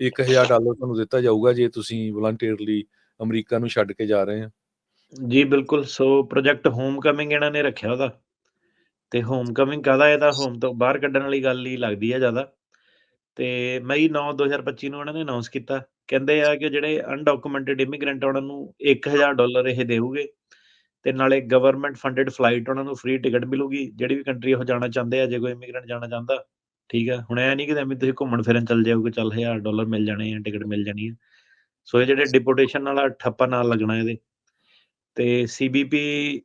1000 dollar ਤੁਹਾਨੂੰ ਦਿੱਤਾ ਜਾਊਗਾ ਜੇ ਤੁਸੀਂ ਵਲੰਟੀਅਰਲੀ ਅਮਰੀਕਾ ਨੂੰ ਛੱਡ ਕੇ ਜਾ ਰਹੇ ਆ। ਜੀ, ਬਿਲਕੁਲ। ਸੋ ਪ੍ਰੋਜੈਕਟ ਹੋਮਕਮਿੰਗ ਇਹਨਾਂ ਨੇ ਰੱਖਿਆ ਉਹਦਾ। ਤੇ ਹੋਮਕਮਿੰਗ ਕਾਹਦਾ ਇਹਦਾ ਹੋਮ ਤੋਂ ਬਾਹਰ ਕੱਢਣ ਵਾਲੀ ਗੱਲ ਹੀ ਲੱਗਦੀ ਆ ਜ਼ਿਆਦਾ। ਤੇ ਮਈ 9, 2025 ਨੂੰ ਉਹਨਾਂ ਨੇ ਅਨਾਉਂਸ ਕੀਤਾ। ਕਹਿੰਦੇ ਆ ਕਿ ਜਿਹੜੇ ਅਨਡਾਕੂਮੈਂਟਡ ਇਮੀਗ੍ਰੈਂਟ ਆ ਉਹਨਾਂ ਨੂੰ 1000 ਡਾਲਰ ਇਹ ਦੇਊਗੇ ਤੇ ਨਾਲੇ ਗਵਰਨਮੈਂਟ ਫੰਡਡ ਫਲਾਈਟ ਉਹਨਾਂ ਨੂੰ ਫ੍ਰੀ ਟਿਕਟ ਮਿਲੂਗੀ, ਜਿਹੜੀ ਵੀ ਕੰਟਰੀ ਉਹ ਜਾਣਾ ਚਾਹੁੰਦੇ ਆ, ਜੇ ਕੋਈ ਇਮੀਗ੍ਰੈਂਟ ਜਾਣਾ ਚਾਹੁੰਦਾ, ਠੀਕ ਆ। ਹੁਣ ਇਹ ਨਹੀਂ ਕਿ ਐਵੇਂ ਤੁਸੀਂ ਘੁੰਮਣ ਫਿਰਨ ਚੱਲ ਜਾਓਗੇ, ਚੱਲ 1000 ਡਾਲਰ ਮਿਲ ਜਾਣੇ ਆ, ਟਿਕਟ ਮਿਲ ਜਾਣੀ ਆ। ਸੋ ਇਹ ਜਿਹੜੇ ਡਿਪੋਰਟੇਸ਼ਨ ਵਾਲਾ ਠੱਪਾ ਨਾਲ ਲੱਗਣਾ ਇਹਦੇ। ਤੇ ਸੀਬੀਪੀ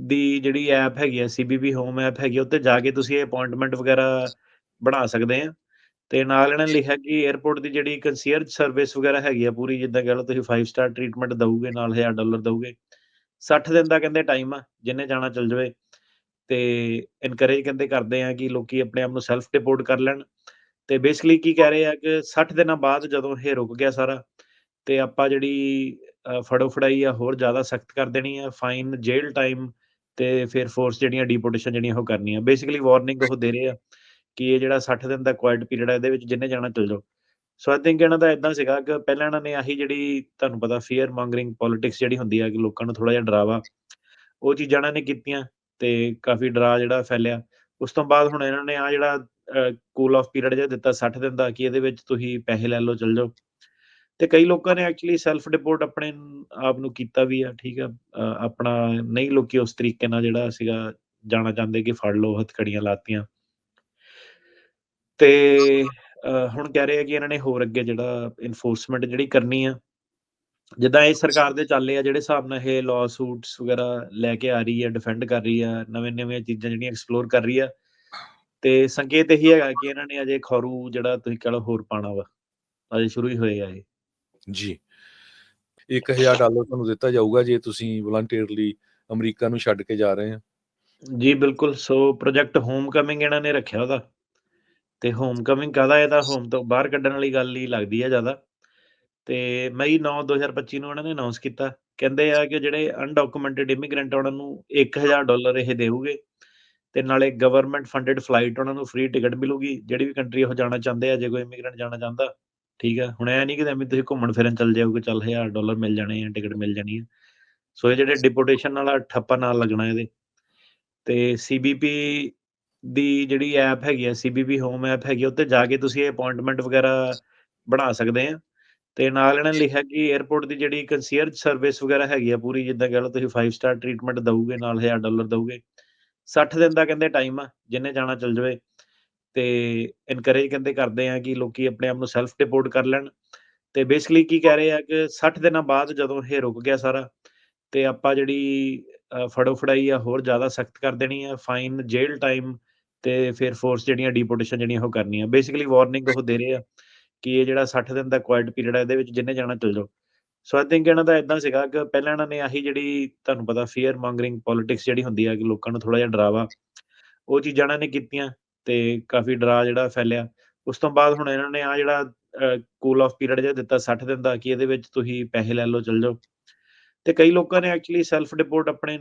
ਦੀ ਜਿਹੜੀ ਐਪ ਹੈਗੀ ਆ, ਸੀਬੀਪੀ ਹੋਮ ਐਪ ਹੈਗੀ ਉੱਤੇ ਜਾ ਕੇ ਤੁਸੀਂ ਇਹ ਅਪਾਇੰਟਮੈਂਟ ਵਗੈਰਾ ਬਣਾ ਸਕਦੇ ਆ। ਤੇ ਨਾਲ ਇਹਨਾਂ ਨੇ ਲਿਖਿਆ ਕਿ 에ਅਰਪੋਰਟ ਦੀ ਜਿਹੜੀ ਕੰਸੀਅਰਜ ਸਰਵਿਸ ਵਗੈਰਾ ਹੈਗੀ ਆ ਪੂਰੀ ਜਿੱਦਾਂ ਕਹਿ ਲਓ ਤੁਸੀਂ 5 ਸਟਾਰ ਟ੍ਰੀਟਮੈਂਟ ਦਊਗੇ, ਨਾਲ 1000 ਡਾਲਰ ਦਊਗੇ। 60 ਦਿਨ ਦਾ ਕਹਿੰਦੇ ਟਾਈਮ ਆ, ਜਿਹਨੇ ਜਾਣਾ ਚੱਲ ਜਾਵੇ। ਤੇ ਐਨਕਰੇਜ ਕਹਿੰਦੇ ਕਰਦੇ ਆ ਕਿ ਲੋਕੀ ਆਪਣੇ ਆਪ ਨੂੰ ਸੈਲਫ ਡਿਪੋਰਟ ਕਰ ਲੈਣ। ਤੇ ਬੇਸਿਕਲੀ ਕੀ ਕਹਿ ਰਹੇ ਆ ਕਿ 60 ਦਿਨਾਂ ਬਾਅਦ ਜਦੋਂ ਇਹ ਰੁਕ ਗਿਆ ਸਾਰਾ, ਤੇ ਆਪਾਂ ਜਿਹੜੀ ਫੜੋ-ਫੜਾਈ ਆ ਹੋਰ ਜ਼ਿਆਦਾ ਸਖਤ ਕਰ ਦੇਣੀ ਆ, ਫਾਈਨ, ਜੇਲ੍ਹ ਟਾਈਮ ਤੇ ਫਿਰ ਫੋਰਸ ਜਿਹੜੀਆਂ ਡਿਪੋਰਟੇਸ਼ਨ ਜਿਹੜੀਆਂ ਉਹ ਕਰਨੀਆਂ। ਬੇਸਿਕਲੀ ਵਾਰਨਿੰਗ ਉਹ ਦੇ ਰਹੇ ਆ ਕਿ ਇਹ ਜਿਹੜਾ 60 ਦਿਨ ਦਾ ਕੁਆਇਟ ਪੀਰੀਅਡ ਆ, ਇਹਦੇ ਵਿੱਚ ਜਿੰਨੇ ਜਾਣਾ ਚੱਲ ਜਾਓ। ਸੋ ਆਈ ਥਿੰਕ ਇਹਨਾਂ ਦਾ ਏਦਾਂ ਸੀਗਾ ਕਿ ਪਹਿਲਾਂ ਇਹਨਾਂ ਨੇ ਆਹੀ ਜਿਹੜੀ ਤੁਹਾਨੂੰ ਪਤਾ ਫੀਅਰ ਮੌਂਗਰਿੰਗ ਪੋਲਿਟਿਕਸ ਜਿਹੜੀ ਹੁੰਦੀ ਆ ਕਿ ਲੋਕਾਂ ਨੂੰ ਥੋੜਾ ਜਿਹਾ ਡਰਾਵਾ, ਉਹ ਚੀਜ਼ਾਂ ਇਹਨਾਂ ਨੇ ਕੀਤੀਆਂ ਤੇ ਕਾਫੀ ਡਰਾ ਜਿਹੜਾ ਫੈਲਿਆ। ਉਸ ਤੋਂ ਬਾਅਦ ਹੁਣ ਇਹਨਾਂ ਨੇ ਆ ਜਿਹੜਾ ਕੂਲ ਆਫ ਪੀਰੀਅਡ ਜਿਹਾ ਦਿੱਤਾ 60 ਦਿਨ ਦਾ ਕਿ ਇਹਦੇ ਵਿੱਚ ਤੁਸੀਂ ਪੈਸੇ ਲੈ ਲਓ, ਚੱਲ ਜਾਓ। ਤੇ ਕਈ ਲੋਕਾਂ ਨੇ ਐਕਚੁਅਲੀ ਸੈਲਫ ਡਿਪੋਰਟ ਆਪਣੇ ਆਪ ਨੂੰ ਕੀਤਾ ਵੀ ਆ, ਠੀਕ ਆ। ਆਪਣਾ ਨਹੀਂ ਲੋਕੀ ਉਸ ਤਰੀਕੇ ਨਾਲ ਜਿਹੜਾ ਸੀਗਾ ਜਾਣਾ ਚਾਹੁੰਦੇ ਕਿ ਫੜ ਲਓ, ਹੱਥਕੜੀਆਂ ਲਾਤੀਆਂ। ਤੇ ਅ, ਹੁਣ ਕਹਿ ਰਹੇ ਆ ਕਿ ਇਹਨਾਂ ਨੇ ਹੋਰ ਅੱਗੇ ਜਿਹੜਾ ਇਨਫੋਰਸਮੈਂਟ ਜਿਹੜੀ ਕਰਨੀ ਆ। ਜਿੱਦਾਂ ਇਹ ਸਰਕਾਰ ਦੇ ਚੱਲੇ ਆ ਜਿਹੜੇ ਹਿਸਾਬ ਨਾਲ ਇਹ ਲਾਅ ਸੂਟਸ ਵਗੈਰਾ ਲੈ ਕੇ ਆ ਰਹੀ ਆ, ਡਿਫੈਂਡ ਕਰ ਰਹੀ ਆ, ਨਵੇਂ-ਨਵੀਆਂ ਚੀਜ਼ਾਂ ਜਿਹੜੀਆਂ ਐਕਸਪਲੋਰ ਕਰ ਰਹੀ ਆ। ਤੇ ਸੰਕੇਤ ਇਹੀ ਹੈਗਾ ਕਿ ਇਹਨਾਂ ਨੇ ਅਜੇ ਖੌਰੂ ਜਿਹੜਾ ਤੁਸੀਂ ਕਹਿ ਲਓ ਹੋਰ ਪਾਣਾ ਵਾ। ਅਜੇ ਸ਼ੁਰੂ ਹੀ ਹੋਏ ਆ ਇਹ। ਜੀ। 1000 ਡਾਲਰ ਤੁਹਾਨੂੰ ਦਿੱਤਾ ਜਾਊਗਾ ਜੇ ਤੁਸੀਂ ਵਲੰਟੀਅਰਲੀ ਅਮਰੀਕਾ ਨੂੰ ਛੱਡ ਕੇ ਜਾ ਰਹੇ ਆ। ਜੀ, ਬਿਲਕੁਲ। ਸੋ ਪ੍ਰੋਜੈਕਟ ਹੋਮਕਮਿੰਗ ਇਹਨਾਂ ਨੇ ਰੱਖਿਆ ਉਹਦਾ। ਤੇ ਹੋਮਕਮਿੰਗ ਕਾਹਦਾ ਇਹਦਾ ਹੋਮ ਤੋਂ ਬਾਹਰ ਕੱਢਣ ਵਾਲੀ ਗੱਲ ਹੀ ਲੱਗਦੀ ਆ ਜ਼ਿਆਦਾ। ਤੇ ਮਈ 9, 2025 ਨੂੰ ਉਹਨਾਂ ਨੇ ਅਨਾਉਂਸ ਕੀਤਾ। ਕਹਿੰਦੇ ਆ ਕਿ ਜਿਹੜੇ ਅਨਡਾਕੂਮੈਂਟਡ ਇਮੀਗ੍ਰੈਂਟ ਉਹਨਾਂ ਨੂੰ 1000 ਡਾਲਰ ਇਹ ਦੇਊਗੇ ਤੇ ਨਾਲੇ ਗਵਰਨਮੈਂਟ ਫੰਡਡ ਫਲਾਈਟ ਉਹਨਾਂ ਨੂੰ ਫ੍ਰੀ ਟਿਕਟ ਮਿਲੂਗੀ, ਜਿਹੜੀ ਵੀ ਕੰਟਰੀ ਉਹ ਜਾਣਾ ਚਾਹੁੰਦੇ ਆ, ਜੇ ਕੋਈ ਇਮੀਗ੍ਰੈਂਟ ਜਾਣਾ ਚਾਹੁੰਦਾ, ਠੀਕ ਆ। ਹੁਣ ਇਹ ਨਹੀਂ ਕਿ ਐਵੇਂ ਤੁਸੀਂ ਘੁੰਮਣ ਫਿਰਨ ਚੱਲ ਜਾਓਗੇ, ਚੱਲ 1000 ਡਾਲਰ ਮਿਲ ਜਾਣੇ ਆ, ਟਿਕਟ ਮਿਲ ਜਾਣੀ ਆ। ਸੋ ਇਹ ਜਿਹੜੇ ਡਿਪੋਰਟੇਸ਼ਨ ਵਾਲਾ ਠੱਪਾ ਨਾਲ ਲੱਗਣਾ ਇਹਦੇ। ਤੇ ਸੀਬੀਪੀ ਦੀ ਜਿਹੜੀ ਐਪ ਹੈਗੀ ਆ, ਸੀਬੀਪੀ ਹੋਮ ਐਪ ਹੈਗੀ ਆ, ਉੱਤੇ ਜਾ ਕੇ ਤੁਸੀਂ ਇਹ ਅਪਾਇੰਟਮੈਂਟ ਵਗੈਰਾ ਬਣਾ ਸਕਦੇ ਆ। ਤੇ ਨਾਲ ਇਹਨਾਂ ਨੇ ਲਿਖਿਆ ਕਿ 에ਅਰਪੋਰਟ ਦੀ ਜਿਹੜੀ ਕੰਸੀਅਰਜ ਸਰਵਿਸ ਵਗੈਰਾ ਹੈਗੀ ਆ ਪੂਰੀ ਜਿੱਦਾਂ ਕਹਿ ਲਓ ਤੁਸੀਂ 5 ਸਟਾਰ ਟ੍ਰੀਟਮੈਂਟ ਦਊਗੇ, ਨਾਲ 1000 ਡਾਲਰ ਦਊਗੇ। 60 ਦਿਨ ਦਾ ਕਹਿੰਦੇ ਟਾਈਮ ਆ, ਜਿਹਨੇ ਜਾਣਾ ਚੱਲ ਜਾਵੇ। ਤੇ ਐਨਕਰੇਜ ਕਹਿੰਦੇ ਕਰਦੇ ਆ ਕਿ ਲੋਕੀ ਆਪਣੇ ਆਪ ਨੂੰ ਸੈਲਫ ਡਿਪੋਰਟ ਕਰ ਲੈਣ। ਤੇ ਬੇਸਿਕਲੀ ਕੀ ਕਹਿ ਰਹੇ ਆ ਕਿ 60 ਦਿਨਾਂ ਬਾਅਦ ਜਦੋਂ ਇਹ ਰੁਕ ਗਿਆ ਸਾਰਾ, ਤੇ ਆਪਾਂ ਜਿਹੜੀ ਫੜੋ-ਫੜਾਈ ਆ ਹੋਰ ਜ਼ਿਆਦਾ ਸਖਤ ਕਰ ਦੇਣੀ ਆ, ਫਾਈਨ, ਜੇਲ੍ਹ ਟਾਈਮ ਤੇ ਫਿਰ ਫੋਰਸ ਜਿਹੜੀਆਂ ਡਿਪੋਰਟੇਸ਼ਨ ਜਿਹੜੀਆਂ ਉਹ ਕਰਨੀਆਂ। ਬੇਸਿਕਲੀ ਵਾਰਨਿੰਗ ਉਹ ਦੇ ਰਹੇ ਆ ਕਿ ਇਹ ਜਿਹੜਾ 60 ਦਿਨ ਦਾ ਕੁਆਇਟ ਪੀਰੀਅਡ ਆ, ਇਹਦੇ ਵਿੱਚ ਜਿੰਨੇ ਜਾਣਾ ਚੱਲ ਜਾਓ। ਸੋ ਆਈ ਥਿੰਕ ਇਹਨਾਂ ਦਾ ਏਦਾਂ ਸੀਗਾ ਕਿ ਪਹਿਲਾਂ ਇਹਨਾਂ ਨੇ ਆਹੀ ਜਿਹੜੀ ਤੁਹਾਨੂੰ ਪਤਾ ਫੀਅਰ ਮੌਂਗਰਿੰਗ ਪੋਲਿਟਿਕਸ ਜਿਹੜੀ ਹੁੰਦੀ ਹੈ ਕਿ ਲੋਕਾਂ ਨੂੰ ਥੋੜਾ ਜਿਹਾ ਡਰਾਵਾ, ਉਹ ਚੀਜ਼ਾਂ ਇਹਨਾਂ ਨੇ ਕੀਤੀਆਂ ਤੇ ਕਾਫੀ ਡਰਾ ਜਿਹੜਾ ਫੈਲਿਆ। ਉਸ ਤੋਂ ਬਾਅਦ ਹੁਣ ਇਹਨਾਂ ਨੇ ਆ ਜਿਹੜਾ ਕੂਲ ਆਫ ਪੀਰੀਅਡ ਜਿਹੜਾ ਦਿੱਤਾ 60 ਦਿਨ ਦਾ ਕਿ ਇਹਦੇ ਵਿੱਚ ਤੁਸੀਂ ਪੈਸੇ ਲੈ ਲਓ, ਚੱਲ ਜਾਓ। ਤੇ ਕਈ ਲੋਕਾਂ ਨੇ ਐਕਚੁਅਲੀ ਸੈਲਫ ਡਿਪੋਰਟ ਆਪਣੇ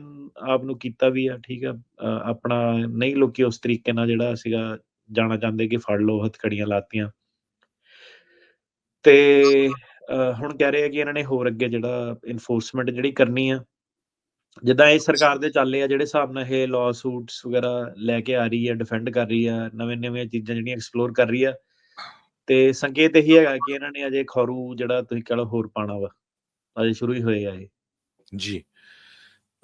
ਆਪ ਨੂੰ ਕੀਤਾ ਵੀ ਆ, ਠੀਕ ਆ। ਆਪਣਾ ਨਹੀਂ ਲੋਕੀ ਉਸ ਤਰੀਕੇ ਨਾਲ ਜਿਹੜਾ ਸੀਗਾ ਜਾਣਾ ਚਾਹੁੰਦੇ ਕਿ ਫੜ ਲਓ, ਹੱਥਕੜੀਆਂ ਲਾਤੀਆਂ। ਤੇ ਹੁਣ ਕਹਿ ਰਹੇ ਆ ਕਿ ਇਹਨਾਂ ਨੇ ਹੋਰ ਅੱਗੇ ਜਿਹੜਾ ਇਨਫੋਰਸਮੈਂਟ ਜਿਹੜੀ ਕਰਨੀ ਆ। ਜਿੱਦਾਂ ਇਹ ਸਰਕਾਰ ਦੇ ਚੱਲੇ ਆ ਜਿਹੜੇ ਹਿਸਾਬ ਨਾਲ ਇਹ ਲਾਅ ਸੂਟਸ ਵਗੈਰਾ ਲੈ ਕੇ ਆ ਰਹੀ ਆ, ਡਿਫੈਂਡ ਕਰ ਰਹੀ ਆ, ਨਵੇਂ ਨਵੇਂ ਚੀਜ਼ਾਂ ਜਿਹੜੀਆਂ ਐਕਸਪਲੋਰ ਕਰ ਰਹੀ ਆ। ਤੇ ਸੰਕੇਤ ਇਹੀ ਹੈਗਾ ਕਿ ਇਹਨਾਂ ਨੇ ਅਜੇ ਖੌਰੂ ਜਿਹੜਾ ਤੁਸੀਂ ਕਹਿ ਲਓ ਹੋਰ ਪਾਣਾ ਵਾ। ਅਜੇ ਸ਼ੁਰੂ ਹੀ ਹੋਏ ਆ ਇਹ। ਜੀ।